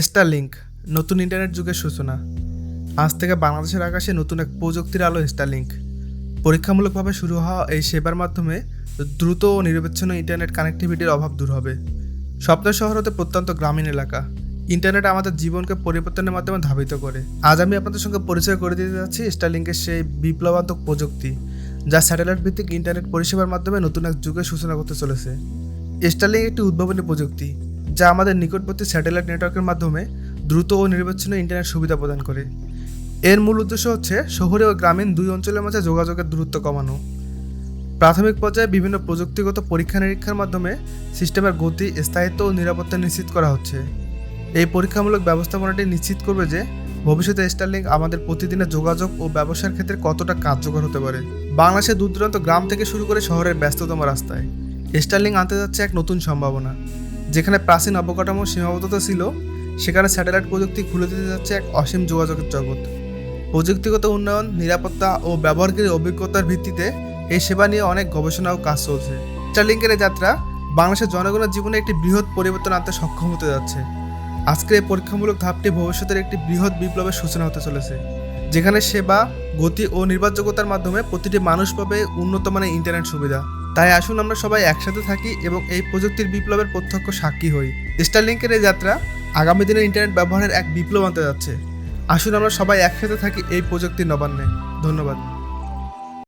Starlink নতুন internet যুগের সূচনা। আজ থেকে বাংলাদেশের আকাশে নতুন এক প্রযুক্তির আলো স্টারলিংক পরীক্ষামূলকভাবে শুরু হওয়া এই সেবার মাধ্যমে দ্রুত ও নিরবিচ্ছিন্ন ইন্টারনেট কানেক্টিভিটির অভাব দূর হবে। স্বপ্নের শহর হতে প্রত্যন্ত গ্রামীণ এলাকা। ইন্টারনেট আমাদের জীবনকে পরিবর্তনের মাধ্যমে ধাবিত করে। আজ আমি আপনাদের সঙ্গে পরিচয় করে দিতে যাচ্ছি স্টারলিংকের সেই বিপ্লবাত্মক প্রযুক্তি, যা স্যাটেলাইট ভিত্তিক ইন্টারনেট পরিষেবার মাধ্যমে নতুন এক যুগের সূচনা করতে চলেছে। স্টারলিংক একটি উদ্ভাবনী প্রযুক্তি। যা আমাদের নিকটবর্তী স্যাটেলাইট নেটওয়ার্কের মাধ্যমে দ্রুত ও নিরবিচ্ছিন্ন ইন্টারনেট সুবিধা প্রদান করে। এর মূল উদ্দেশ্য হচ্ছে শহরে ও গ্রামীণ দুই অঞ্চলের মাঝে যোগাযোগের দূরত্ব কমানো। প্রাথমিক পর্যায়ে বিভিন্ন প্রযুক্তিগত পরীক্ষা নিরীক্ষার মাধ্যমে সিস্টেমের গতি, স্থায়িত্ব ও নিরাপত্তা নিশ্চিত করা হচ্ছে। এই পরীক্ষামূলক ব্যবস্থাপনাটি নিশ্চিত করবে যে ভবিষ্যতে স্টারলিংক আমাদের প্রতিদিনের যোগাযোগ ও ব্যবসার ক্ষেত্রে কতটা কার্যকর হতে পারে। বাংলাদেশের দূর দূরান্ত গ্রাম থেকে শুরু করে শহরের ব্যস্ততম রাস্তায় স্টারলিংক আনতে যাচ্ছে এক নতুন সম্ভাবনা। যেখানে প্রাচীন অবকাঠামো সীমাবদ্ধতা ছিল, সেখানে স্যাটেলাইট প্রযুক্তি খুলে দিতে যাচ্ছে এক অসীম যোগাযোগের জগৎ। প্রযুক্তিগত উন্নয়ন, নিরাপত্তা ও ব্যবহারকারী অভিজ্ঞতার ভিত্তিতে এই সেবা নিয়ে অনেক গবেষণা ও কাজ চলছে। স্টারলিংকের এই যাত্রা বাংলাদেশের জনগণের জীবনে একটি বৃহৎ পরিবর্তন আনতে সক্ষম হতে যাচ্ছে। আজকের এই পরীক্ষামূলক ধাপটি ভবিষ্যতের একটি বৃহৎ বিপ্লবের সূচনা হতে চলেছে, যেখানে সেবা, গতি ও নির্ভরযোগ্যতার মাধ্যমে প্রতিটি মানুষ পাবে উন্নত মানের ইন্টারনেট সুবিধা। তাই আসুন আমরা সবাই একসাথে থাকি এবং এই প্রযুক্তির বিপ্লবের প্রত্যক্ষ সাক্ষী হই। স্টারলিংকের এই যাত্রা আগামী দিনে ইন্টারনেট ব্যবহারের এক বিপ্লব আনতে যাচ্ছে। আসুন আমরা সবাই একসাথে থাকি এই প্রযুক্তির নবান্নে। ধন্যবাদ।